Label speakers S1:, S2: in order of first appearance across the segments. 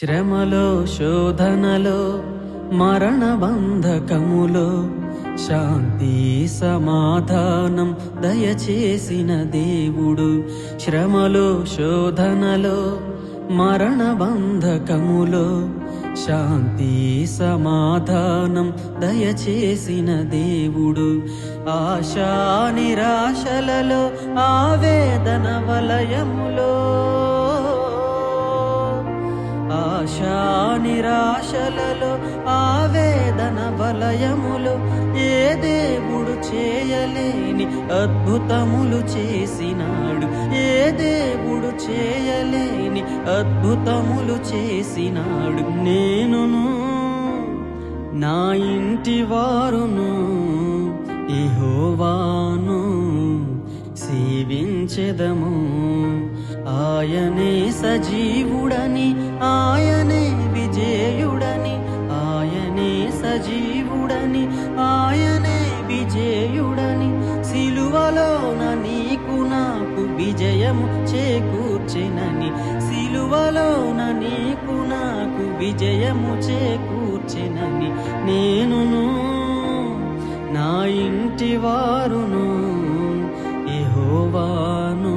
S1: శ్రమలో శోధనలో మరణ బంధకములో శాంతి సమాధానం దయచేసిన దేవుడు. శ్రమలో శోధనలో మరణ బంధకములో శాంతి సమాధానం దయచేసిన దేవుడు. ఆశా నిరాశలలో ఆవేదన వలయములో ఆశా నిరాశలలో ఆవేదన వలయములు ఏ దేవుడు చేయలేని అద్భుతములు చేసినాడు. ఏ దేవుడు చేయలేని అద్భుతములు చేసినాడు. నేనును నా ఇంటి వారును ఇహోవాను సేవించెదము. ఆయనే సజీవుడని జీవుడని సజీవుడని ఆయనే విజయుడని సిలువలోన నీకు నాకు విజయము చేకూర్చెనని సిలువలోన నీకు నాకు విజయము చేకూర్చెనని నేనును నా ఇంటి వారును యెహోవాను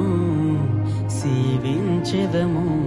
S1: సేవించెదము.